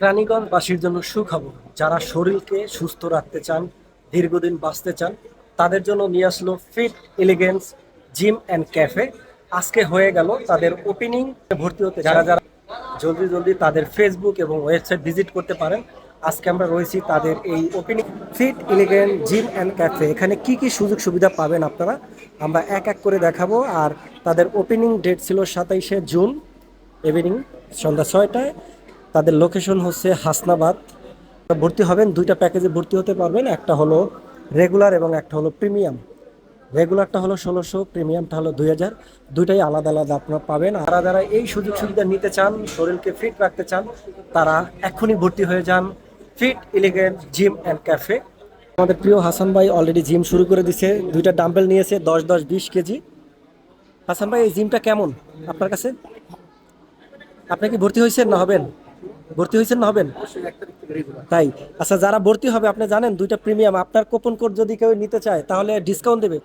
প্রাণীগণবাসীর জন্য সুখবর। যারা শরীরকে সুস্থ রাখতে চান, দীর্ঘদিন বাঁচতে চান, তাদের জন্য নিয়ে আসলো fit elegance gym and cafe আজকে হয়ে গেল তাদের ওপেনিং ভর্তি হতে যারা যারা জলদি জলদি তাদের ফেসবুক এবং ওয়েবসাইট ভিজিট করতে পারেন, আজকে আমরা রয়েছি তাদের এই opening fit elegant gym and cafe এখানে কি কি সুযোগ সুবিধা পাবেন আপনারা? আমরা এক এক করে দেখাবো। আর তাদের ওপেনিং ডেট ছিল সাতাইশে জুন। ইভিনিং সন্ধ্যা ছয়টায়। তাদের লোকেশন হচ্ছে হাসনাবাদ। ভর্তি হবেন, দুইটা প্যাকেজে ভর্তি হতে পারবেন। একটা হলো রেগুলার এবং একটা হলো প্রিমিয়াম রেগুলারটা হলো ষোলোশো প্রিমিয়ামটা হলো দুই হাজার। দুইটাই আলাদা আলাদা আপনারা পাবেন। আর যারা এই সুযোগ সুবিধা নিতে চান শরীরকে ফিট রাখতে চান, তারা এখনই ভর্তি হয়ে যান fit elegant gym and cafe আমাদের প্রিয় হাসান ভাই অলরেডি জিম শুরু করে দিছে। দুইটা ডাম্বেল নিয়েছে, দশ দশ, বিশ কেজি। হাসান ভাই, এই জিমটা কেমন আপনার কাছে? আপনি কি ভর্তি হয়েছেন না হবেন? ভর্তি হয়েছেন না হবেন? তাই? আচ্ছা যারা ভর্তি হবে আপনি জানেন দুইটা প্রিমিয়াম আপনার কুপন কোড যদি কেউ নিতে চায় তাহলে ডিসকাউন্ট দেবে।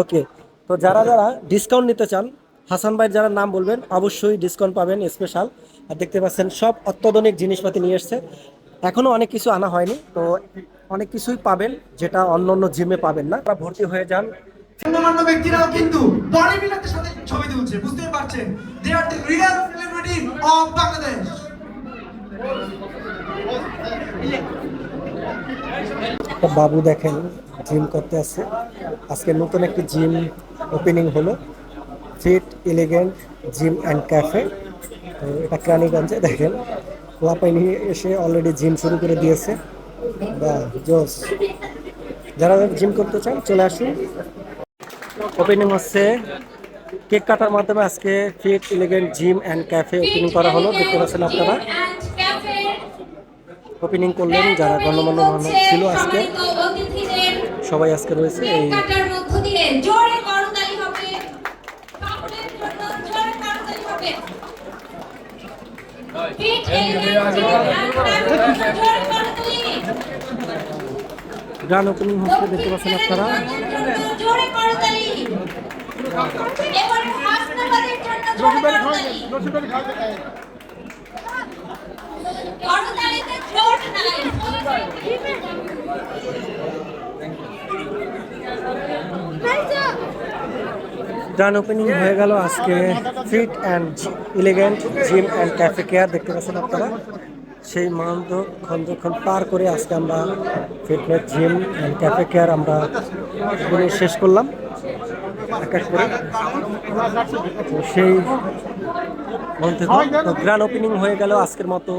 ওকে তো যারা যারা ডিসকাউন্ট নিতে চান হাসান ভাইয়ের যারা নাম বলবেন অবশ্যই ডিসকাউন্ট পাবেন স্পেশাল আর দেখতে পাচ্ছেন সব অত্যাধুনিক জিনিসপাতি নিয়ে এসছে। এখনও অনেক কিছু আনা হয়নি তো অনেক কিছুই পাবেন যেটা অন্য অন্য জিমে পাবেন না। আপনারা ভর্তি হয়ে যান গণ্যমান্য ব্যক্তিরাও কিন্তু বডি বিল্ডারদের সাথে ছবি তুলছে বুঝতেই পারছেন। They are the real of Bangladesh একটা বাবু দেখেন জিম করতে আসছে। আজকে নতুন একটি জিম ওপেনিং হলো। Fit elegant gym and cafe তো এটা ক্রানীগঞ্জে, দেখেন। লাপাই নিয়ে এসে অলরেডি জিম শুরু করে দিয়েছে। বা, জোস। যারা জিম করতে চান, চলে আসুন। ওপেনিং হচ্ছে কেক কাটার মাধ্যমে আজকে fit elegant gym and cafe opening করা হলো। দেখতে পাচ্ছেন আপনারা। ওপেনিং করলেন যারা গণ্যমান্য মানুষ ছিল আজকে। সবাই আজকে রয়েছে এই কাটার মধ্য দিয়ে। জোরে করতালি হবে। সকলের জন্য জোরে করতালি হবে। ফিট জোরে করতালি গান ওপেনিং হচ্ছে দেখতে পাচ্ছেন আপনারা জোরে করতালি এবারে হাসনাবাদের জন্য জোরে করতালি করতালিতে জোর নাই গান ওপেনিং হয়ে গেল আজকে fit and elegant gym and cafe care দেখতে পাচ্ছেন আপনারা? সেই মানদ খন্দক্ষণ পার করে আজকে আমরা fitness gym and cafe care আমরা শেষ করলাম। সেই মধ্যে গ্র্যান্ড ওপেনিং হয়ে গেল আজকের মতো।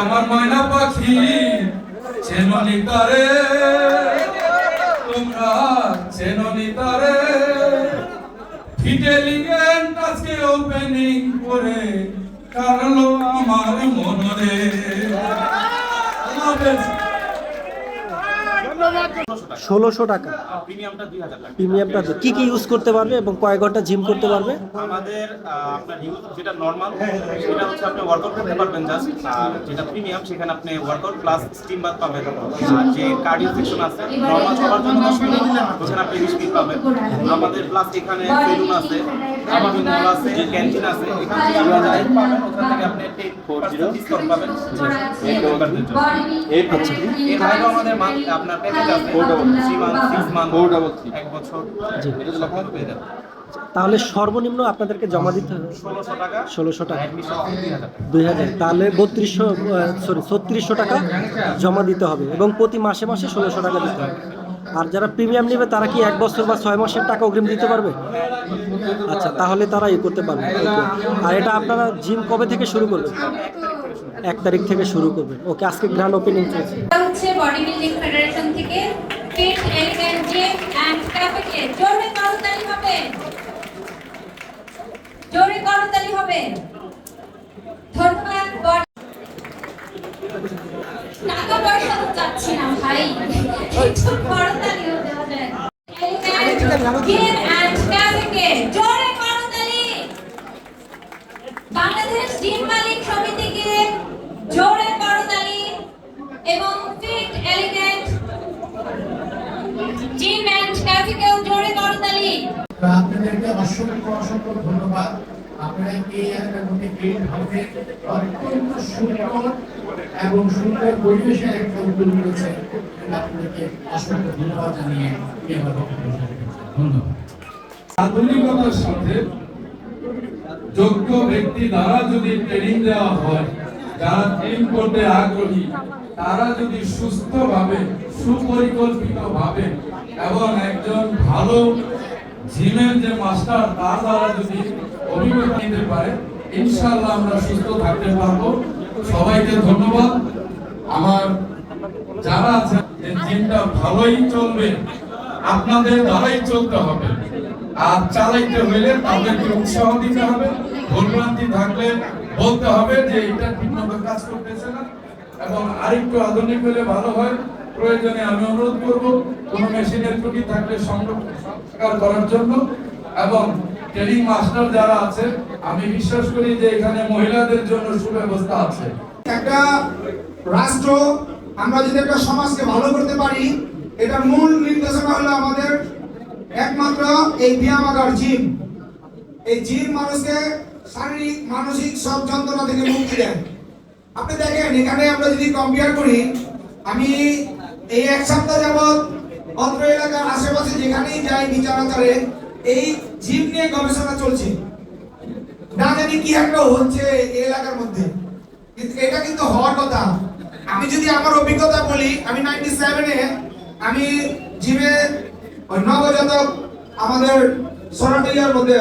আমার ময়না পাখি তোমরা ফিটেলিগেন্ট আজকে ওপেনিং করে কারলো আমার মনরে ষোলোশো টাকা। প্রিমিয়ামটা কি কি ইউজ করতে পারবে এবং কয় ঘণ্টা জিম করতে পারবে? আমাদের আপনার যেটা নর্মাল সেটা হচ্ছে আপনি ওয়ার্কআউট করতে পারবেন জাস্ট আর যেটা প্রিমিয়াম সেখানে আপনি ওয়ার্কআউট প্লাস স্টিম বাথ পাবেন। আর যে কার্ডিও সেকশন আছে নর্মাল সবার জন্য দশ মিনিট ওখানে আপনি বিশ মিনিট পাবেন। আমাদের প্লাস এখানে সেলুন আছে আমাদের মল আছে ক্যান্টিন আছে এখান থেকে আপনি যাই পাবেন ওখান থেকে আপনি টেক ফোর জিরো ডিসকাউন্ট পাবেন। এই জন্য এর বাইরেও আমাদের আপনার প্যাকেজ আছে। তাহলে সর্বনিম্ন আপনাদেরকে জমা দিতে হবে। ষোলোশো টাকা। দুই হাজার। তাহলে বত্রিশশো সরি ছত্রিশশো টাকা জমা দিতে হবে এবং প্রতি মাসে মাসে ষোলোশো টাকা দিতে হবে। আর যারা প্রিমিয়াম নেবে, তারা কি এক বছর বা ছয় মাসের টাকা অগ্রিম দিতে পারবে? আচ্ছা তাহলে তারা ইয়ে করতে পারবে। আর এটা আপনারা জিম কবে থেকে শুরু করবেন? এক তারিখ থেকে শুরু করবেন। ওকে, আজকে গ্র্যান্ড ওপেনিং চলছে। বডি বিল্ডিং ফেডারেশন থেকে ফিট এলিগেন্ট জিম অ্যান্ড ক্যাফেকে জোরে করতালি হবে। জোরে করতালি হবে। ধন্যবাদ টাকা পয়সা তো চাচ্ছি না ভাই। একটু করতালিও বাংলাদেশ জিম মালিক সমিতিকে জোরে করতালি এবং এলিগেন্ট জিম ক্যাফেকেও জোরে করতালি আপনাদেরকে অসংখ্য অসংখ্য ধন্যবাদ। আপনারা এই এইভাবে অত্যন্ত সুন্দর এবং সুন্দর পরিবেশে একটা উদ্যোগ করেছে আপনাদেরকে অসংখ্য ধন্যবাদ জানিয়ে। ধন্যবাদ। আধুনিকতার সাথে যোগ্য ব্যক্তি দ্বারা যদি ট্রেনিং দেওয়া হয় যারা জিম করতে আগ্রহী, তারা যদি সুস্থভাবে সুপরিকল্পিত ভাবে এবং একজন ভালো জিমের যে মাস্টার, তার দ্বারা যদি অভিজ্ঞতা নিতে পারে, ইনশাআল্লাহ আমরা সুস্থ থাকতে পারব। সবাইকে ধন্যবাদ। আমার যারা আছে যে জিমটা ভালোই চলবে, আপনাদের দ্বারাই চলতে হবে। আর চালাইতে হইলে তাদেরকে উৎসাহ দিতে হবে। ভুলভ্রান্তি থাকলে বলতে হবে যে এটা ঠিকমতো কাজ করতেছে না। এবং আরেকটু আধুনিক হলে ভালো হয়। প্রয়োজনে আমি অনুরোধ করব, কোন মেশিনের ত্রুটি থাকলে সংস্কার করার জন্য। এবং ট্রেনিং মাস্টার যারা আছে, আমি বিশ্বাস করি যে এখানে মহিলাদের জন্য সুব্যবস্থা আছে। একটা রাষ্ট্র, আমরা যদি একটা সমাজকে ভালো করতে পারি, এটা মূল নির্দেশনা হলো আমাদের একমাত্র এই ব্যায়ামাগার জিম। এই জিম মানুষকে শারীরিক, মানসিক সব যন্ত্রণা থেকে মুক্তি দেয়। আপনি দেখেন, এখানে আমরা যদি কম্পেয়ার করি, আমি এই এক সপ্তাহ যাবৎ অত্র এলাকার আশেপাশে যেখানেই যাই বিচারাচারে, এই জিম নিয়ে গবেষণা চলছে। না জানি কি একটা হচ্ছে এই এলাকার মধ্যে। কিন্তু এটা কিন্তু হওয়ার কথা। আমি যদি আমার অভিজ্ঞতা বলি, আমি নাইনটি সেভেনে আমি জিমে নবজাতক আমাদের সরাটিয়ার মধ্যে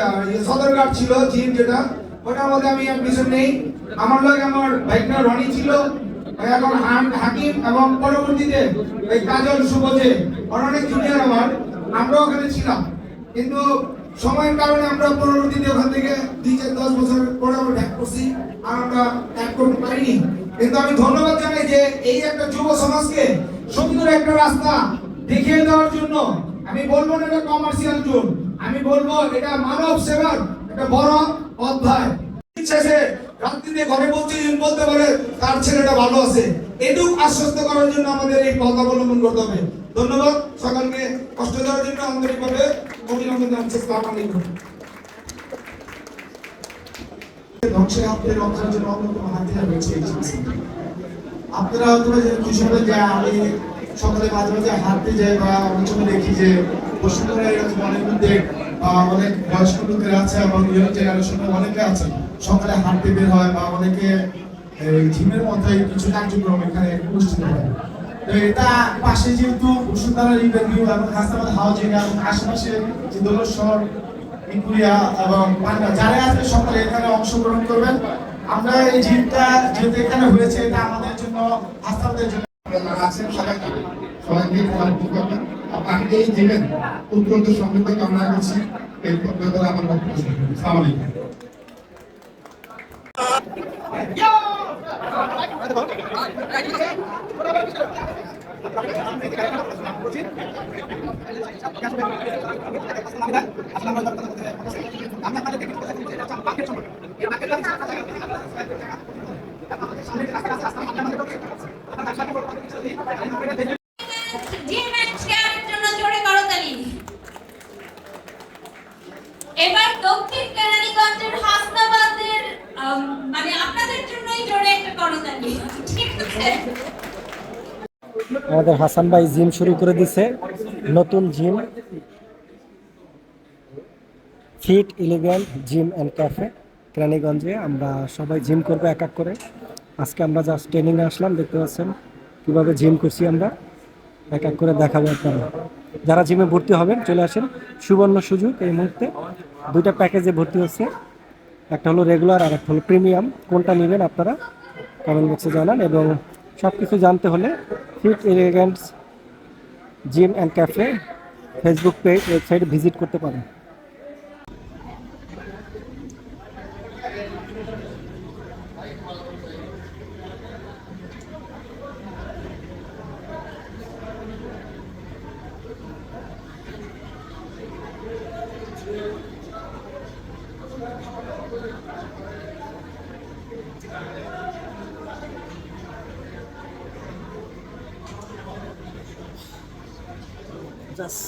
সদরঘাট ছিল জিম যেটা, ওটার মধ্যে আমি অ্যাডমিশন নেই। আমার লগে আমার ভাইকনা রনি ছিল এখন হাকিম, এবং পরবর্তীতে এই কাজল সুবজে অনেক জুনিয়র আমার, আমরাও ওখানে ছিলাম। কিন্তু সময়ের কারণে আমরা পরবর্তীতে ওখান থেকে দুই চার দশ বছর পরে আমরা ব্যাক করছি, আর আমরা ব্যাক করতে পারিনি। কিন্তু আমি ধন্যবাদ জানাই যে এই একটা যুব সমাজকে সুন্দর একটা রাস্তা দেখিয়ে দেওয়ার জন্য আমি বলব না এটা কমার্শিয়াল জোন। আমি বলব এটা মানব সেবার একটা বড় অধ্যায়। শেষে রাত্রিতে ঘরে পৌঁছে বলতে পারে তার ছেলেটা ভালো আছে, এটুক আশ্বস্ত করার জন্য আমাদের এই পথ অবলম্বন করতে হবে। ধন্যবাদ সকলকে কষ্ট দেওয়ার জন্য আন্তরিকভাবে অভিনন্দন জানাচ্ছি, আসসালামু আলাইকুম। আপনারা হয়তো জেনে খুশি হবেন যে আমি সকালে মাঝে মাঝে হাঁটতে যাই বা অনেক দেখি যে বসুন্ধরা এরকম অনেক অনেক বয়স্ক লোকের আছে এবং জেনারেশনের অনেকে আছে। সকালে হাঁটতে বের হয় বা অনেকে জিমের মধ্যে কিছু কার্যক্রম এখানে অনুষ্ঠিত হয়। এটা পাশে যেহেতু বসুন্ধরা রিভার ভিউ এবং এবং আশেপাশে যে ইকুরিয়া এবং পান্ডা যারা সকালে এখানে অংশগ্রহণ করবেন। আমরা এই জিমটা যেহেতু এখানে হয়েছে, এটা আমাদের জন্য হাসপাতালের জন্য যারা আছেন সবাই সবাইকে সবাইকে করবেন আপনাকে এই দিবেন অত্যন্ত সমৃদ্ধ কামনা করছি এই পদ্ধতি আমার বক্তব্য। আসসালামু আলাইকুম ক্যাফের জন্য জোরে করতালি মানে আমাদের হাসান ভাই জিম শুরু করে দিছে। নতুন gym. Fit elegant gym and cafe. কেরানীগঞ্জে আমরা সবাই জিম করব এক এক করে। আজকে আমরা জাস্ট ট্রেনিংয়ে আসলাম, দেখতে পাচ্ছেন। কীভাবে জিম করছি আমরা, এক এক করে দেখাবো আপনারা যারা জিমে ভর্তি হবেন, চলে আসেন। সুবর্ণ সুযোগ এই মুহূর্তে। দুইটা প্যাকেজে ভর্তি হচ্ছে। একটা হলো রেগুলার আর একটা হলো প্রিমিয়াম কোনটা নেবেন আপনারা কমেন্ট বক্সে জানান এবং সব কিছু জানতে হলে fit elegants gym and cafe Facebook page website visit করতে পারেন। জাস্ট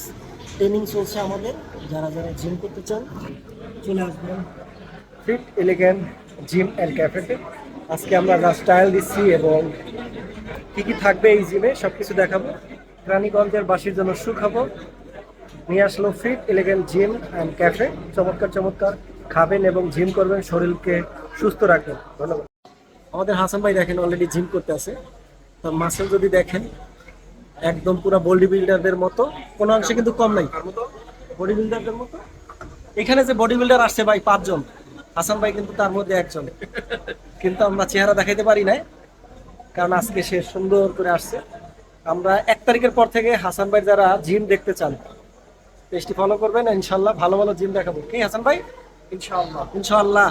ট্রেনিং চলছে আমাদের। যারা যারা জিম করতে চান, চলে আসবেন। ফিট এলিগেন্ট জিম অ্যান্ড ক্যাফেতে আজকে আমরা জাস্ট স্টাইল দিচ্ছি এবং কি কি থাকবে এই জিমে সব কিছু দেখাবো। রানীগঞ্জের বাসীর জন্য সুখবর। নিয়ে আসলো fit elegant gym and cafe চমৎকার চমৎকার খাবেন এবং জিম করবেন, শরীরকে সুস্থ রাখবেন। ধন্যবাদ। আমাদের হাসান ভাই দেখেন অলরেডি জিম করতে আছে। তার মাসেল যদি দেখেন একদম পুরো বডি বিল্ডারদের মতো। কোনো অংশে কিন্তু কম নাই। বডি বিল্ডারদের মতো। এখানে যে বডি বিল্ডার আসছে ভাই পাঁচজন। হাসান ভাই কিন্তু তার মধ্যে একজন। কিন্তু আমরা চেহারা দেখাইতে পারি নাই কারণ আজকে সে সুন্দর করে আসছে। আমরা এক তারিখের পর থেকে হাসান ভাই যারা জিম দেখতে চান পেজটি ফলো করবেন ইনশাল্লাহ ভালো ভালো জিম দেখাবো। কি হাসান ভাই? ইনশাল্লাহ ইনশাআল্লাহ।